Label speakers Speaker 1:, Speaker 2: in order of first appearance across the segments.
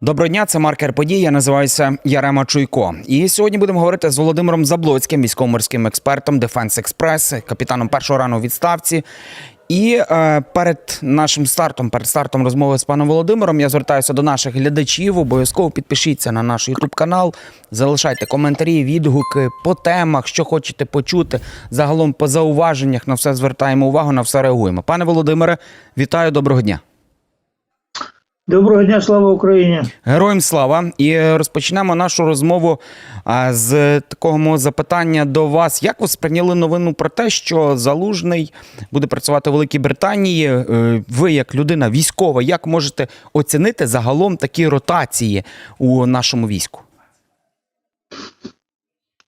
Speaker 1: Доброго дня, це маркер подій. Я називаюся Ярема Чуйко. І сьогодні будемо говорити з Володимиром Заблоцьким, військово-морським експертом Defense Express, капітаном першого рану відставці. І е, перед нашим стартом, перед стартом розмови з паном Володимиром, я звертаюся до наших глядачів. Обов'язково підпишіться на наш Ютуб канал, залишайте коментарі, відгуки по темах, що хочете почути. Загалом по зауваженнях на все звертаємо увагу, на все реагуємо. Пане Володимире, вітаю, доброго дня.
Speaker 2: Доброго дня, слава Україні.
Speaker 1: Героям слава! І е, розпочнемо нашу розмову з такого запитання до вас. Як ви сприйняли новину про те, що Залужний буде працювати в Великій Британії? Е, Ви, як людина військова, як можете оцінити загалом такі ротації у нашому війську?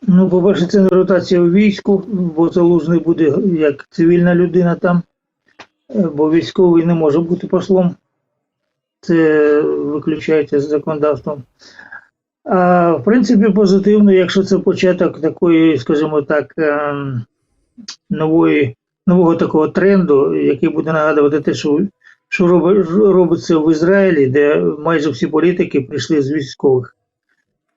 Speaker 2: Ну, по-перше, це не ротація у війську, бо залужний буде як цивільна людина там, е, бо військовий не може бути послом. Це виключається з законодавством. А в принципі, позитивно, якщо це початок такої, скажімо так, ем, нової, нового такого тренду, який буде нагадувати те, що, що робиться в Ізраїлі, де майже всі політики прийшли з військових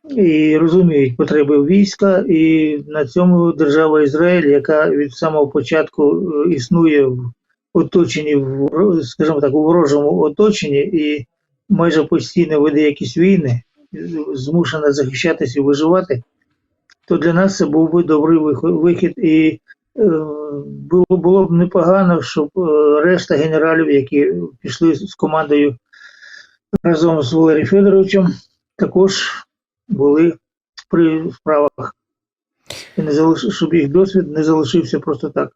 Speaker 2: і розуміють потреби війська, і на цьому держава Ізраїль, яка від самого початку е, існує в вро- скажімо так, у ворожому оточенні, і майже постійно веде якісь війни, змушена захищатися і виживати, то для нас це був би добрий вихід. І е, було, було б непогано, щоб е, решта генералів, які пішли з командою разом з Валерієм Федоровичем, також були при справах. І не залиш... щоб їх досвід не залишився просто так.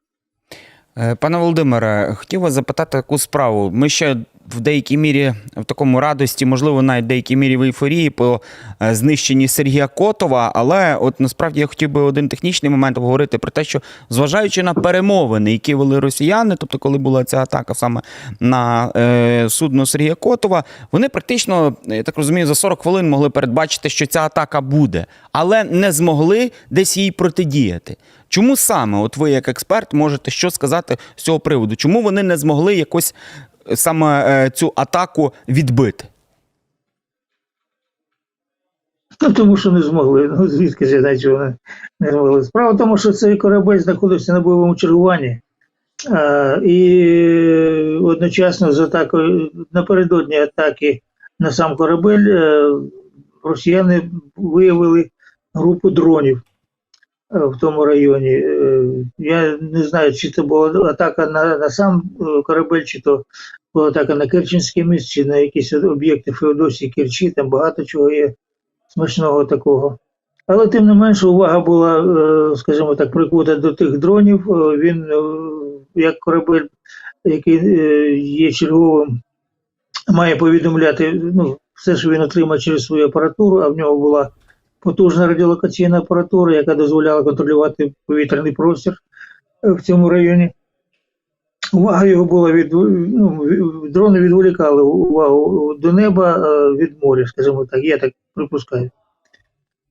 Speaker 1: Е, Пане Володимире, хотів вас запитати таку справу. Ми ще в деякій мірі в такому радості, можливо, навіть в деякій мірі в ейфорії по е, знищенні Сергія Котова. Але от насправді я хотів би один технічний момент обговорити про те, що зважаючи на перемовини, які вели росіяни, тобто коли була ця атака саме на е, судно Сергія Котова, вони практично, я так розумію, за 40 хвилин могли передбачити, що ця атака буде, але не змогли десь їй протидіяти. Чому саме, от ви як експерт, можете що сказати з цього приводу? Чому вони не змогли якось саме е, цю атаку відбити?
Speaker 2: Ну, тому що не змогли. Ну, звідки ж чого вони не змогли. Справа в тому, що цей корабель знаходився на бойовому чергуванні. А, і одночасно з атакою, напередодні атаки на сам корабель, е, росіяни виявили групу дронів в тому районі. Е, Я не знаю, чи це була атака на, на сам е, корабель, чи то була атака на Керченське місце, чи на якісь об'єкти Феодосії, Керчі, там багато чого є смачного такого. Але тим не менше увага була, е, скажімо так, прикута до тих дронів. Е, Він, е, як корабель, який е, є черговим, має повідомляти ну, все, що він отримає через свою апаратуру, а в нього була потужна радіолокаційна апаратура, яка дозволяла контролювати повітряний простір е, в цьому районі. Увага його була від ну, дрони відволікали увагу до неба е, від моря, скажімо так, я так припускаю.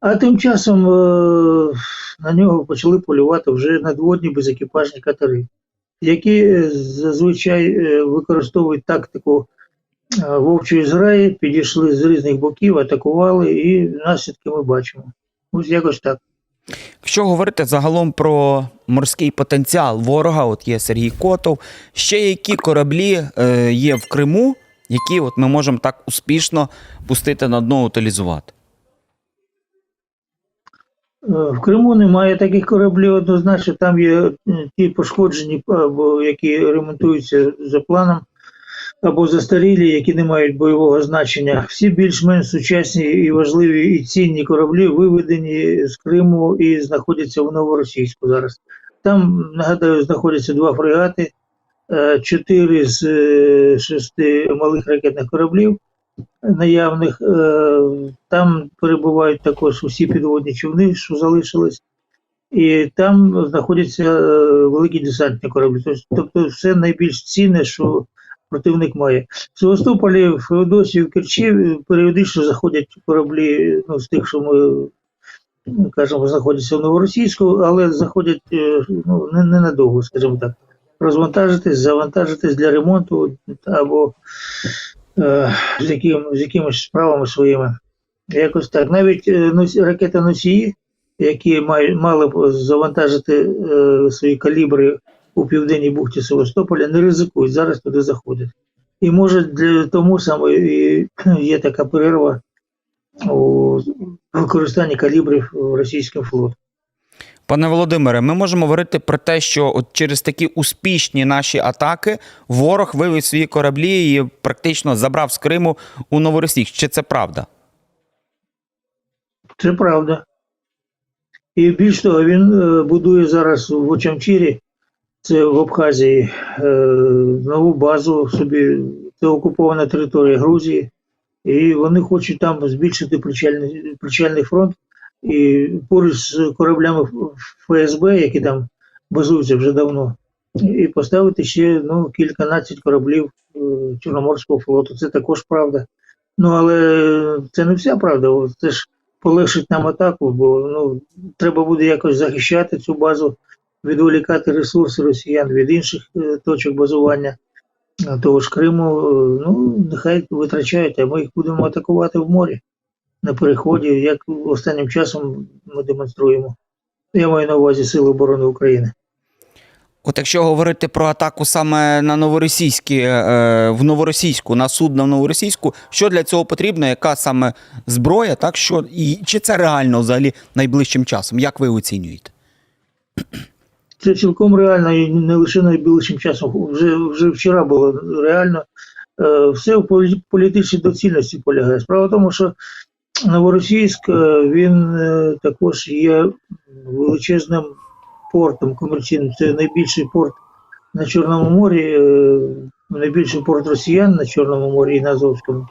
Speaker 2: А тим часом е, на нього почали полювати вже надводні безекіпажні катери, які зазвичай використовують тактику е, вовчої зграї, підійшли з різних боків, атакували, і наслідки ми бачимо. Ось якось так.
Speaker 1: Якщо говорити загалом про морський потенціал ворога, от є Сергій Котов, ще які кораблі е, є в Криму, які от ми можемо так успішно пустити на дно утилізувати?
Speaker 2: Е, В Криму немає таких кораблів однозначно. Там є ті пошкоджені, або які ремонтуються за планом, або застарілі, які не мають бойового значення. Всі більш-менш сучасні і важливі і цінні кораблі виведені з Криму і знаходяться в Новоросійську зараз. Там, нагадаю, знаходяться два фрегати, е, чотири з е, шести малих ракетних кораблів наявних. Е, Там перебувають також усі підводні човни, що залишились, і там знаходяться великі десантні кораблі. Тобто все найбільш цінне, що противник має. В Севастополі, в Феодосії, в Керчі е, періодично заходять кораблі ну, з тих, що ми ну, кажемо, знаходяться в Новоросійську, але заходять е, ну, не- ненадовго, скажімо так. Розвантажитись, завантажитись для ремонту або е, з, яким, з якимись справами своїми. Якось так. Навіть е, ракета-носії, які май, мали б завантажити е, свої калібри у південній бухті Севастополя, не ризикують зараз туди заходити. І може для тому саме і є така перерва у використанні калібрів російським флотом.
Speaker 1: Пане Володимире, ми можемо говорити про те, що от через такі успішні наші атаки ворог вивів свої кораблі і практично забрав з Криму у Новоросійськ. Чи це правда?
Speaker 2: Це правда. І більш того, він е, будує зараз в Очамчірі, це в Абхазії, е, нову базу собі. Це окупована територія Грузії, і вони хочуть там збільшити причальний, причальний фронт. І поруч з кораблями ФСБ, які там базуються вже давно, і поставити ще ну, кільканадцять кораблів е, Чорноморського флоту. Це також правда. Ну але це не вся правда. Це ж полегшить нам атаку, бо ну, треба буде якось захищати цю базу, відволікати ресурси росіян від інших е, точок базування того ж Криму. Е, Ну, нехай витрачають, а ми їх будемо атакувати в морі на переході, як останнім часом ми демонструємо. Я маю на увазі Сили оборони України.
Speaker 1: От якщо говорити про атаку саме на новоросійські, е, в новоросійську, на судно в новоросійську, що для цього потрібно, яка саме зброя, так що і чи це реально взагалі найближчим часом? Як ви оцінюєте?
Speaker 2: Це цілком реально і не лише найближчим часом. Вже, вже вчора було реально. Е, Все в політичній доцільності полягає. Справа в тому, що Новоросійськ е, він е, також є величезним портом комерційним. Це найбільший порт на Чорному морі, найбільший порт росіян на Чорному морі і на Азовському.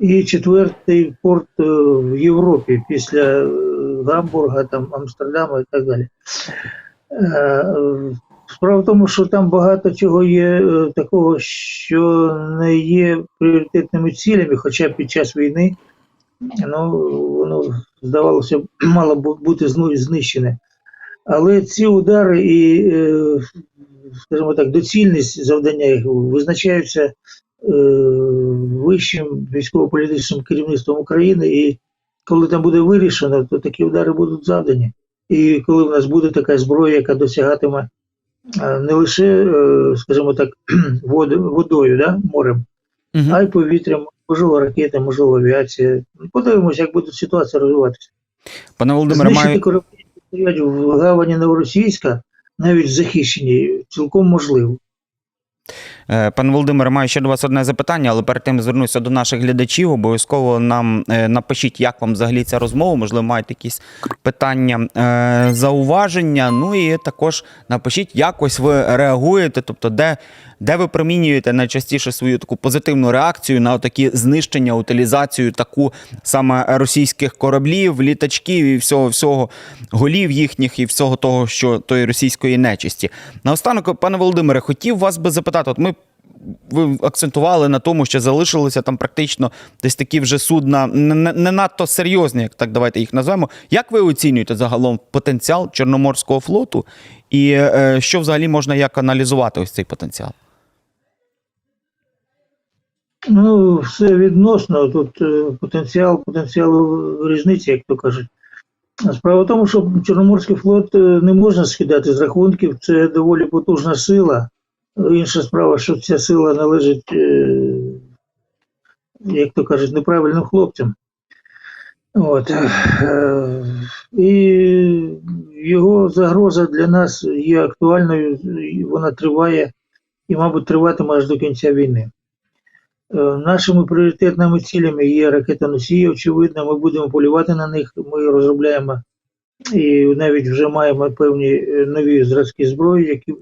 Speaker 2: І четвертий порт в Європі після Гамбурга, там, Амстердама і так далі. Е, Справа в тому, що там багато чого є е, такого, що не є пріоритетними цілями, хоча під час війни ну, воно, здавалося, мало бути знищене. Але ці удари і, е, скажімо так, доцільність завдання їх визначаються вищим військово-політичним керівництвом України, і коли там буде вирішено, то такі удари будуть завдані. І коли в нас буде така зброя, яка досягатиме е, не лише, е, скажімо так, водою, да, морем, а й повітрям, можливо, ракети, можливо, авіація. Подивимося, як буде ситуація розвиватися.
Speaker 1: Пане Володимире, маю
Speaker 2: кораблі стоять в гавані Новоросійська, навіть захищені, цілком можливо.
Speaker 1: Е, Пане Володимире, маю ще до вас одне запитання, але перед тим звернуся до наших глядачів. Обов'язково нам е, напишіть, як вам взагалі ця розмова. Можливо, маєте якісь питання, е, зауваження. Ну і також напишіть, як ось ви реагуєте, тобто, де, де ви промінюєте найчастіше свою таку позитивну реакцію на такі знищення, утилізацію таку саме російських кораблів, літачків і всього, всього голів їхніх і всього того, що тої російської нечисті. Наостанок, пане Володимире, хотів вас би запитати. От ми ви акцентували на тому, що залишилися там практично десь такі вже судна не, не, надто серйозні, як так давайте їх назвемо. Як ви оцінюєте загалом потенціал Чорноморського флоту, і е, що взагалі можна як аналізувати ось цей потенціал?
Speaker 2: Ну, все відносно. Тут е, потенціал, потенціал різниці, як то кажуть. Справа в тому, що Чорноморський флот е, не можна скидати з рахунків, це доволі потужна сила. Інша справа, що ця сила належить, е, як то кажуть, неправильним хлопцям. От. е, І його загроза для нас є актуальною, вона триває і, мабуть, триватиме аж до кінця війни. Е, Нашими пріоритетними цілями є ракетоносії, очевидно, ми будемо полювати на них, ми розробляємо і навіть вже маємо певні нові зразки зброї, які,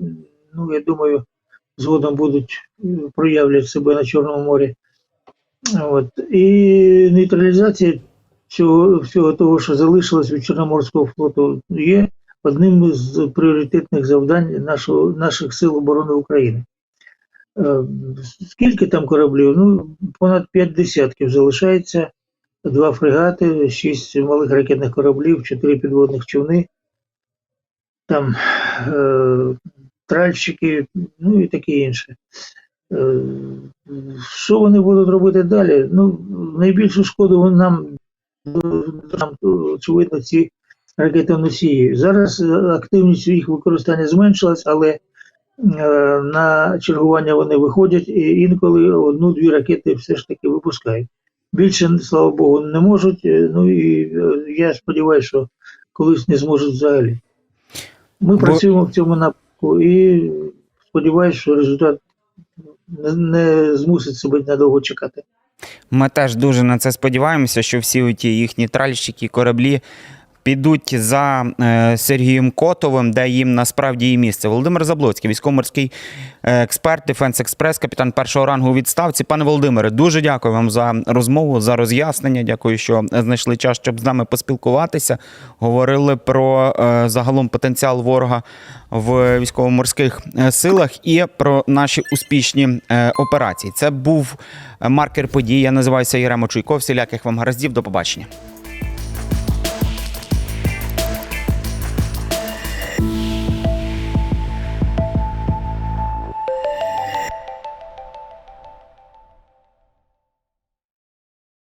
Speaker 2: ну, я думаю, згодом будуть проявлять себе на Чорному морі. От. І нейтралізація цього, всього того, що залишилось від Чорноморського флоту, є одним з пріоритетних завдань нашого, наших сил оборони України. Е, Скільки там кораблів? Ну, понад п'ять десятків залишається. Два фрегати, шість малих ракетних кораблів, чотири підводних човни, там е, тральщики, ну і таке інше. Е, Що вони будуть робити далі? Ну, найбільшу шкоду нам, нам очевидно, ці ракетоносії. Зараз е, активність їх використання зменшилась, але е, на чергування вони виходять і інколи одну-дві ракети все ж таки випускають. Більше, слава Богу, не можуть. Ну і я сподіваюся, що колись не зможуть взагалі. Ми
Speaker 1: Бо-
Speaker 2: працюємо в цьому напрямку і сподіваюся, що результат не, змусить себе надовго чекати.
Speaker 1: Ми теж дуже на це сподіваємося, що всі ті їхні тральщики, кораблі підуть за е, Сергієм Котовим, де їм насправді і місце. Володимир Заблоцький, військово-морський е, експерт, Дефенс Експрес, капітан першого рангу у відставці. Пане Володимире, дуже дякую вам за розмову, за роз'яснення. Дякую, що знайшли час, щоб з нами поспілкуватися. Говорили про е, загалом потенціал ворога в військово-морських силах і про наші успішні операції. Це був маркер подій. Я називаюся Єремо Чуйков. Всіляких вам гараздів. До побачення.